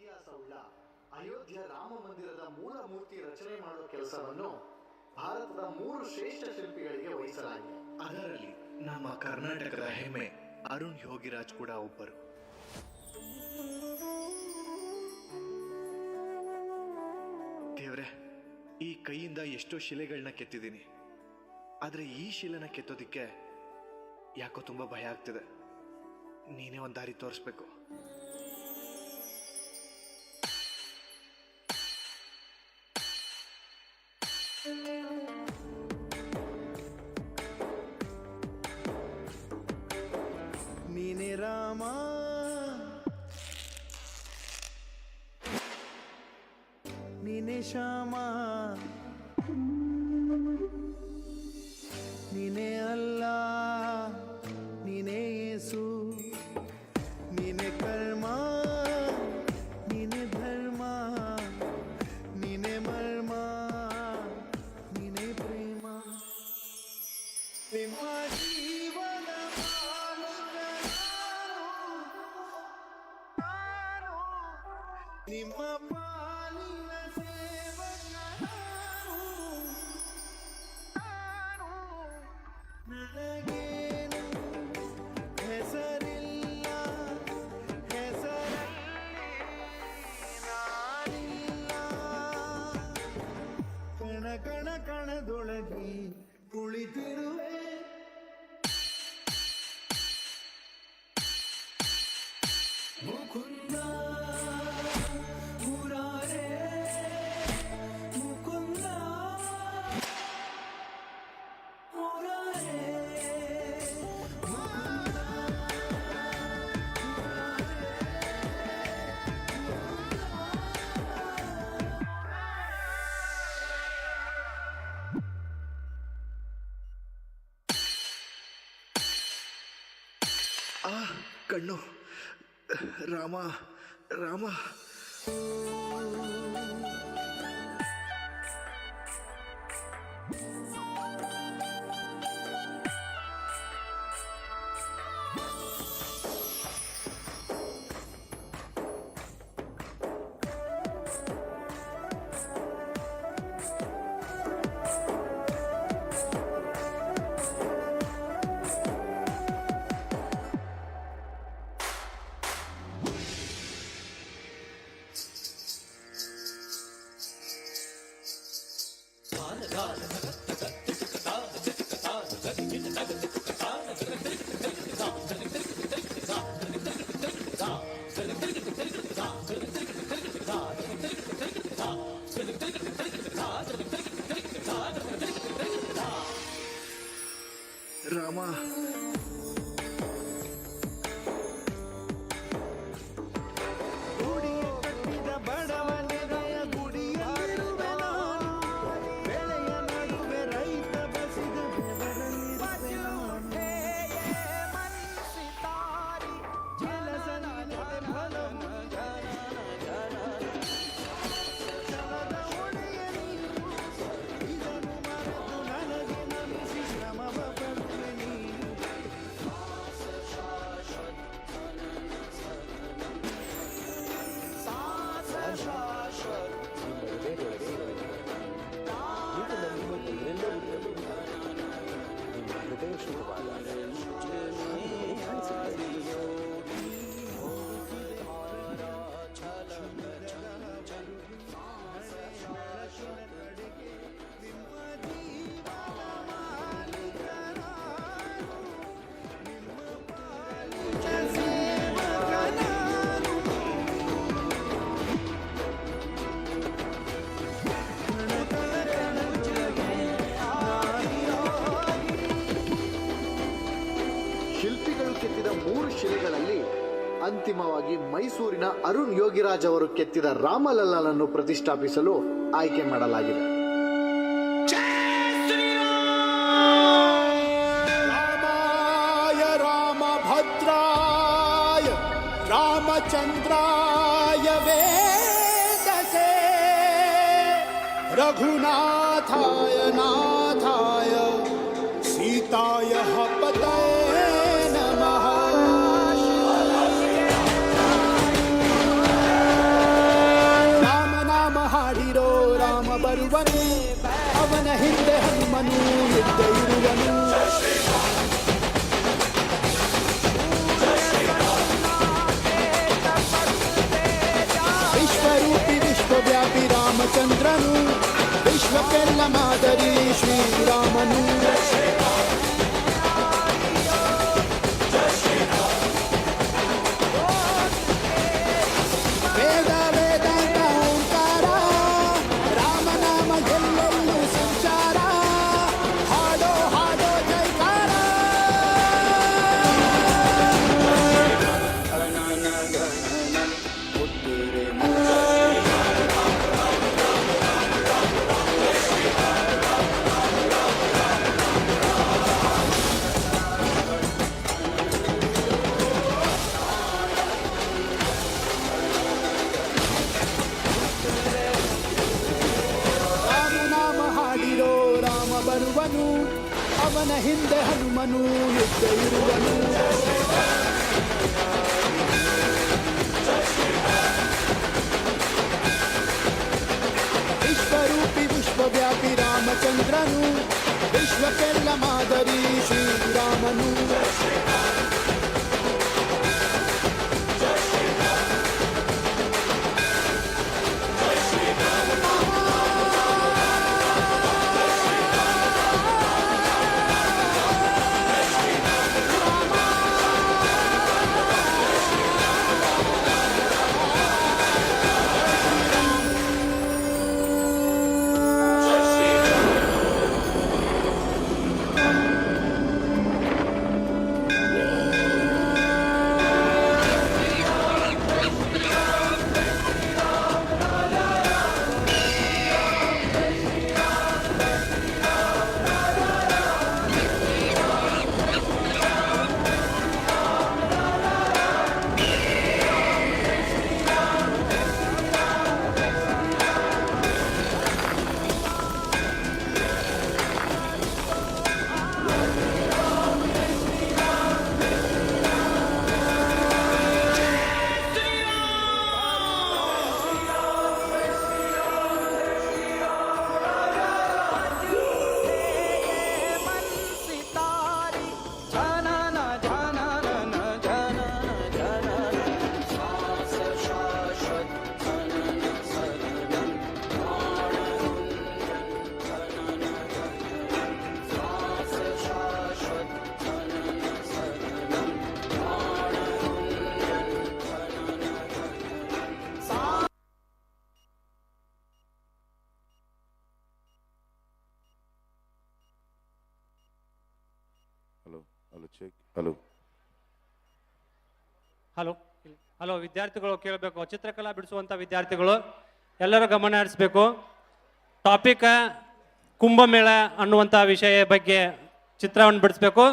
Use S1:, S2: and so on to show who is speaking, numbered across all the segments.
S1: ಇತಿಹಾಸವುಳ್ಳ ಅಯೋಧ್ಯೆ ರಾಮ ಮಂದಿರದ ಮೂಲ ಮೂರ್ತಿ ರಚನೆ ಮಾಡುವ ಕೆಲಸವನ್ನು ಭಾರತದ ಮೂರು ಶ್ರೇಷ್ಠ ಶಿಲ್ಪಿಗಳಿಗೆ ವಹಿಸಲಾಗಿದೆ.
S2: ಅದರಲ್ಲಿ ನಮ್ಮ ಕರ್ನಾಟಕದ ಹೆಮ್ಮೆ ಅರುಣ್ ಯೋಗಿರಾಜ್ ಕೂಡ ಒಬ್ಬರು. ದೇವ್ರೆ, ಈ ಕೈಯಿಂದ ಎಷ್ಟೋ ಶಿಲೆಗಳನ್ನ ಕೆತ್ತಿದ್ದೀನಿ. ಆದರೆ ಈ ಶಿಲೆನ ಕೆತ್ತೋದಿಕ್ಕೆ ಯಾಕೋ ತುಂಬ ಭಯ ಆಗ್ತಿದೆ. ನೀನೇ ಒಂದು ದಾರಿ ತೋರಿಸ್ಬೇಕು.
S3: ನೀನೆ ರಾಮ ನೀನೆ ಶ್ಯಾಮ 我
S2: 困难。ರಾಮ ರಾಮ
S1: ಶ್ರೀಗಳಲ್ಲಿ ಅಂತಿಮವಾಗಿ ಮೈಸೂರಿನ ಅರುಣ್ ಯೋಗಿರಾಜ್ ಅವರು ಕೆತ್ತಿದ ರಾಮಲಲ್ಲನನ್ನು ಪ್ರತಿಷ್ಠಾಪಿಸಲು ಆಯ್ಕೆ ಮಾಡಲಾಗಿದೆ.
S2: ರಾಮಾಯ ರಾಮ ಭದ್ರಾಯ ವೇದಸೆ. ರಘುನಾ శ్రీరామను ఎద్దైరులను విశ్వరూపి విశ్వవ్యాపి రామచంద్రను విశ్వకెల్ల మాదరి శ్రీరామను
S4: ಹಲೋ,
S5: ವಿದ್ಯಾರ್ಥಿಗಳು ಕೇಳಬೇಕು. ಚಿತ್ರಕಲಾ ಬಿಡಿಸುವಂಥ ವಿದ್ಯಾರ್ಥಿಗಳು, ಎಲ್ಲರೂ ಗಮನ ಹರಿಸ್ಬೇಕು. ಟಾಪಿಕ್ ಕುಂಭಮೇಳ ಅನ್ನುವಂಥ ವಿಷಯ ಬಗ್ಗೆ ಚಿತ್ರವನ್ನು ಬಿಡಿಸ್ಬೇಕು.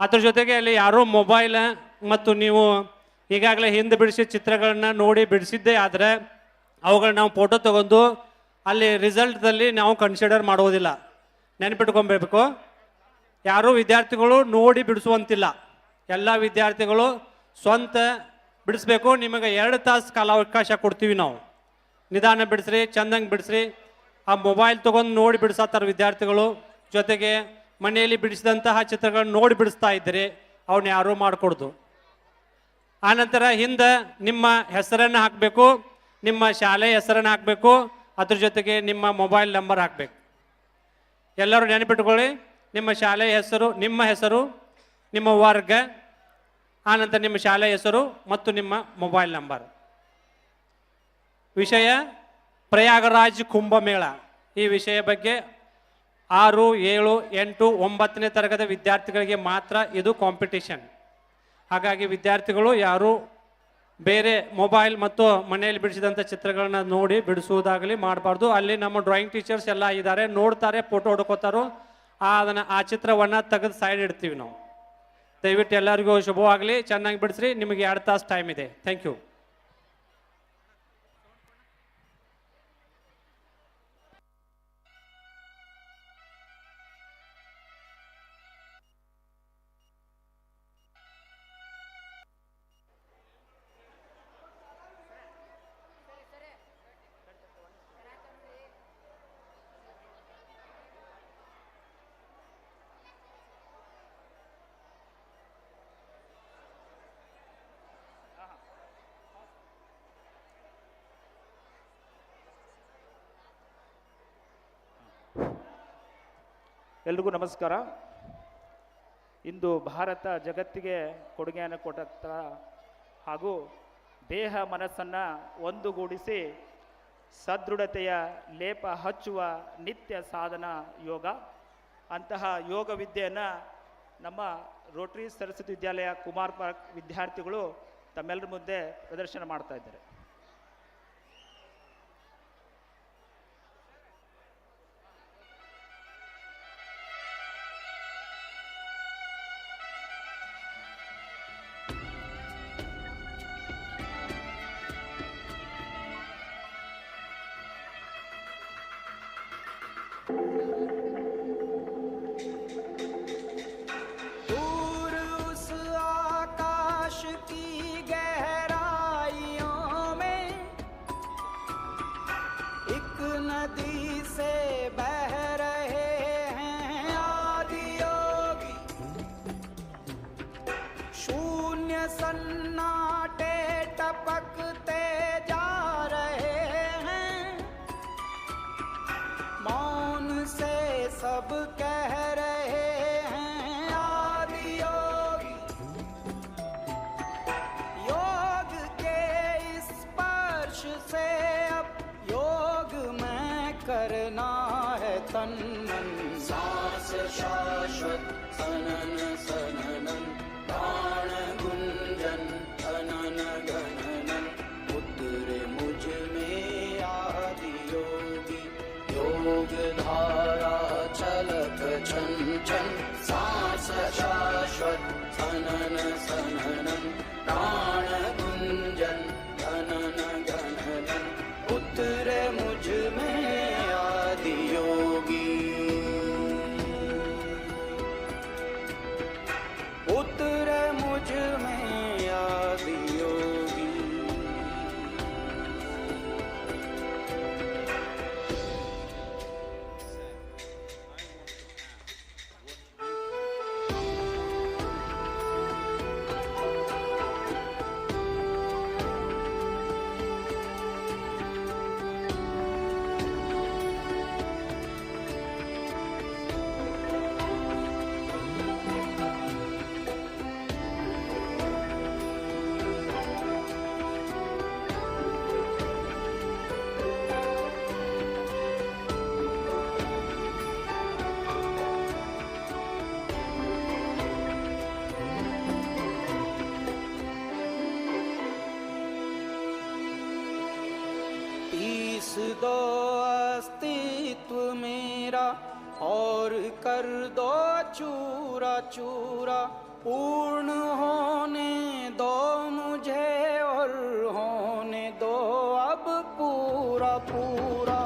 S5: ಅದ್ರ ಜೊತೆಗೆ ಅಲ್ಲಿ ಯಾರೋ ಮೊಬೈಲ್ ಮತ್ತು ನೀವು ಈಗಾಗಲೇ ಹಿಂದೆ ಬಿಡಿಸಿದ ಚಿತ್ರಗಳನ್ನ ನೋಡಿ ಬಿಡಿಸಿದ್ದೇ ಆದರೆ ಅವುಗಳನ್ನ ನಾವು ಫೋಟೋ ತಗೊಂಡು ಅಲ್ಲಿ ರಿಸಲ್ಟ್ದಲ್ಲಿ ನಾವು ಕನ್ಸಿಡರ್ ಮಾಡೋದಿಲ್ಲ ನೆನಪಿಟ್ಕೊಬೇಕು. ಯಾರೂ ವಿದ್ಯಾರ್ಥಿಗಳು ನೋಡಿ ಬಿಡಿಸುವಂತಿಲ್ಲ. ಎಲ್ಲ ವಿದ್ಯಾರ್ಥಿಗಳು ಸ್ವಂತ ಬಿಡಿಸ್ಬೇಕು, ನಿಮಗೆ ಎರಡು ತಾಸು ಕಾಲಾವಕಾಶ ಕೊಡ್ತೀವಿ ನಾವು. ನಿಧಾನ ಬಿಡಿಸ್ರಿ, ಚಂದಂಗೆ ಬಿಡಿಸ್ರಿ. ಆ ಮೊಬೈಲ್ ತೊಗೊಂಡು ನೋಡಿ ಬಿಡಿಸತ್ತಾರ ವಿದ್ಯಾರ್ಥಿಗಳು. ಜೊತೆಗೆ ಮನೆಯಲ್ಲಿ ಬಿಡಿಸಿದಂತಹ ಚಿತ್ರಗಳನ್ನ ನೋಡಿ ಬಿಡಿಸ್ತಾ ಇದ್ದೀರಿ ಅವನ್ನ ಯಾರೂ ಮಾಡಿಕೊಡ್ದು. ಆನಂತರ ಹಿಂದೆ ನಿಮ್ಮ ಹೆಸರನ್ನು ಹಾಕಬೇಕು, ನಿಮ್ಮ ಶಾಲೆ ಹೆಸರನ್ನು ಹಾಕಬೇಕು, ಅದ್ರ ಜೊತೆಗೆ ನಿಮ್ಮ ಮೊಬೈಲ್ ನಂಬರ್ ಹಾಕಬೇಕು. ಎಲ್ಲರೂ ನೆನಪಿಟ್ಕೊಳ್ಳಿ, ನಿಮ್ಮ ಶಾಲೆಯ ಹೆಸರು, ನಿಮ್ಮ ಹೆಸರು, ನಿಮ್ಮ ವರ್ಗ ಆನಂತರ ನಿಮ್ಮ ಶಾಲೆ ಹೆಸರು ಮತ್ತು ನಿಮ್ಮ ಮೊಬೈಲ್ ನಂಬರ್. ವಿಷಯ ಪ್ರಯಾಗರಾಜ್ ಕುಂಭಮೇಳ. ಈ ವಿಷಯ ಬಗ್ಗೆ ಆರು, ಏಳು, ಎಂಟು, ಒಂಬತ್ತನೇ ತರಗತಿ ವಿದ್ಯಾರ್ಥಿಗಳಿಗೆ ಮಾತ್ರ ಇದು ಕಾಂಪಿಟೇಷನ್ ಹಾಗಾಗಿ ವಿದ್ಯಾರ್ಥಿಗಳು ಯಾರು ಬೇರೆ ಮೊಬೈಲ್ ಮತ್ತು ಮನೆಯಲ್ಲಿ ಬಿಡಿಸಿದಂಥ ಚಿತ್ರಗಳನ್ನ ನೋಡಿ ಬಿಡಿಸುವುದಾಗಲಿ ಮಾಡಬಾರ್ದು. ಅಲ್ಲಿ ನಮ್ಮ ಡ್ರಾಯಿಂಗ್ ಟೀಚರ್ಸ್ ಎಲ್ಲ ಇದ್ದಾರೆ, ನೋಡ್ತಾರೆ ಫೋಟೋ ಹೊಡ್ಕೋತಾರೋ ಅದನ್ನು, ಆ ಚಿತ್ರವನ್ನು ತೆಗೆದು ಸೈಡ್ ಇಡ್ತೀವಿ ನಾವು. ದಯವಿಟ್ಟು ಎಲ್ಲರಿಗೂ ಶುಭವಾಗಲಿ. ಚೆನ್ನಾಗಿ ಬಿಡಿಸ್ರಿ. ನಿಮಗೆ ಎರಡು ತಾಸು ಟೈಮ್ ಇದೆ. ಥ್ಯಾಂಕ್ ಯು
S6: ಎಲ್ರಿಗೂ ನಮಸ್ಕಾರ. ಇಂದು ಭಾರತ ಜಗತ್ತಿಗೆ ಕೊಡುಗೆಯನ್ನು ಕೊಟ್ಟ ಹಾಗೂ ದೇಹ ಮನಸ್ಸನ್ನು ಒಂದುಗೂಡಿಸಿ ಸದೃಢತೆಯ ಲೇಪ ಹಚ್ಚುವ ನಿತ್ಯ ಸಾಧನ ಯೋಗ. ಅಂತಹ ಯೋಗ ವಿದ್ಯೆಯನ್ನು ನಮ್ಮ ರೋಟ್ರಿ ಸರಸ್ವತಿ ವಿದ್ಯಾಲಯ ಕುಮಾರ್ ಪಾರ್ಕ್ ವಿದ್ಯಾರ್ಥಿಗಳು ತಮ್ಮೆಲ್ಲರ ಮುಂದೆ ಪ್ರದರ್ಶನ ಮಾಡ್ತಾ ಇದ್ದಾರೆ.
S2: नदी से बह कर दो चूरा चूरा। पूर्ण होने दो मुझे और होने दो अब पूरा पूरा।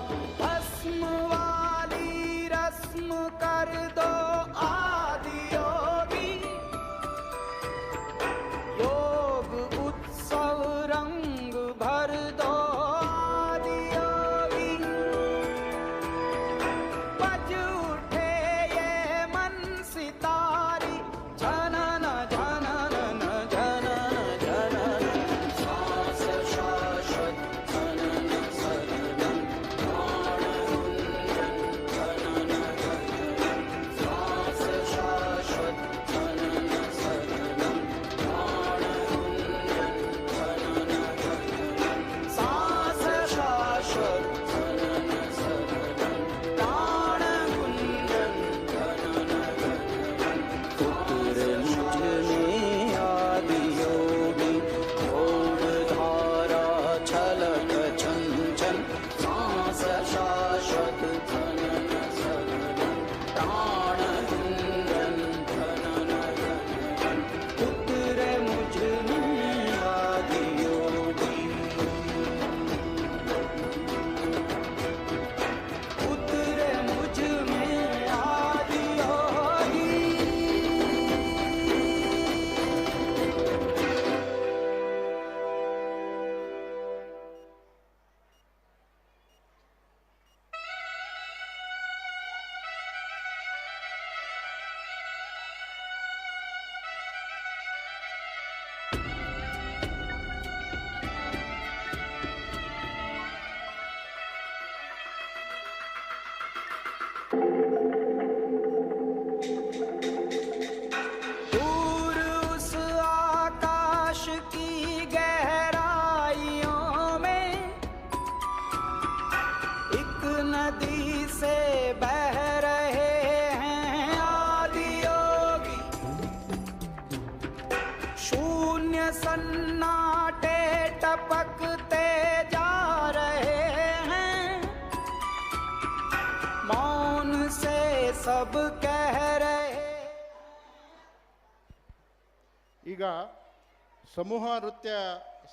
S7: ಈಗ ಸಮೂಹ ನೃತ್ಯ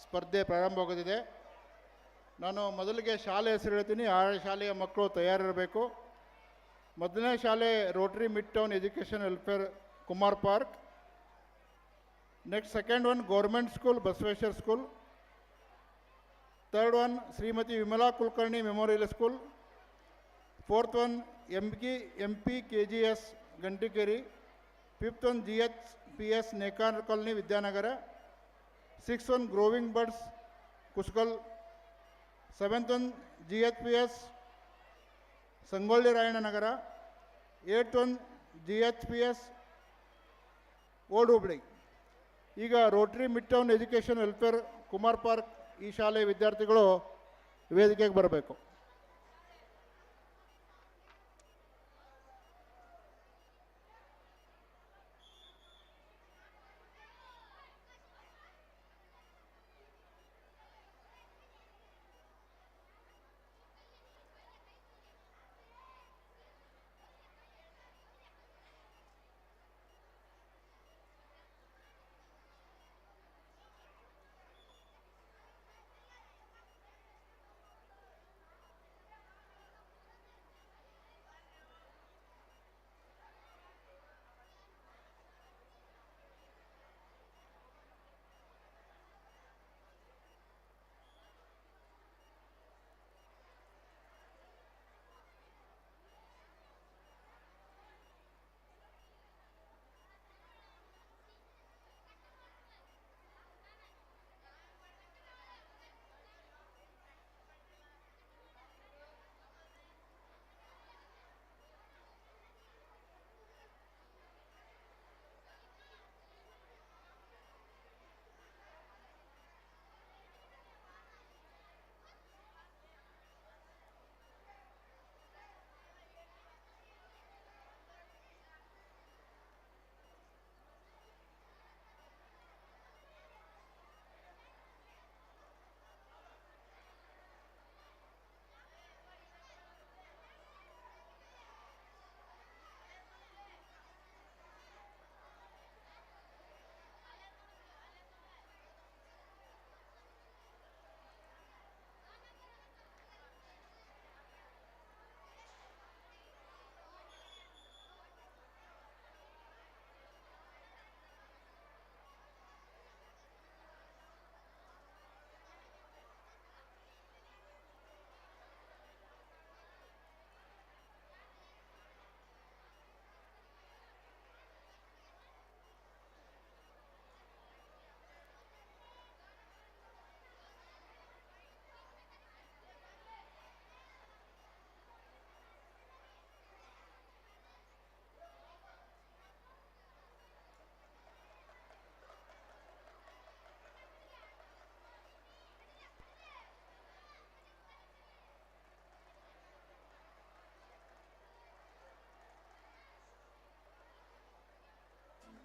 S7: ಸ್ಪರ್ಧೆ ಪ್ರಾರಂಭವಾಗುತ್ತಿದೆ ನಾನು ಮೊದಲಿಗೆ ಶಾಲೆ ಹೆಸರು ಹೇಳ್ತೀನಿ. ಆ ಶಾಲೆಯ ಮಕ್ಕಳು ತಯಾರಿರಬೇಕು. ಮೊದಲನೇ ಶಾಲೆ Rotary midtown education welfare Kumar park next second one government school Basaveshwara school third one Shrimati Vimala Kulkarni memorial school fourth one M K M P K G S Gantikeri fifth one G H P S Nekar colony Vidyanagar six one growing birds Kusugal seventh one G H P S Sangolli Rayanna Nagar eight one G H P S old Hubli ಈಗ Rotary midtown education welfare Kumar park ಈ ಶಾಲೆಯ ವಿದ್ಯಾರ್ಥಿಗಳು ವೇದಿಕೆಗೆ ಬರಬೇಕು.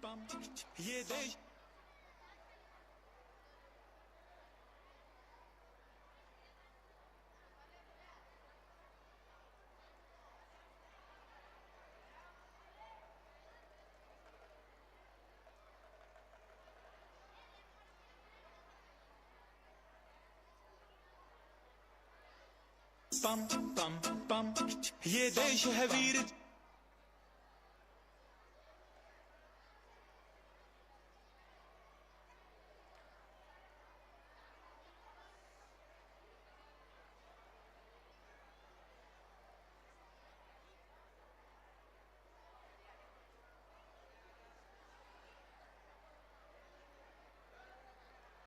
S8: bam yedek. Bam, bam, bam, yeah, they should have eaten.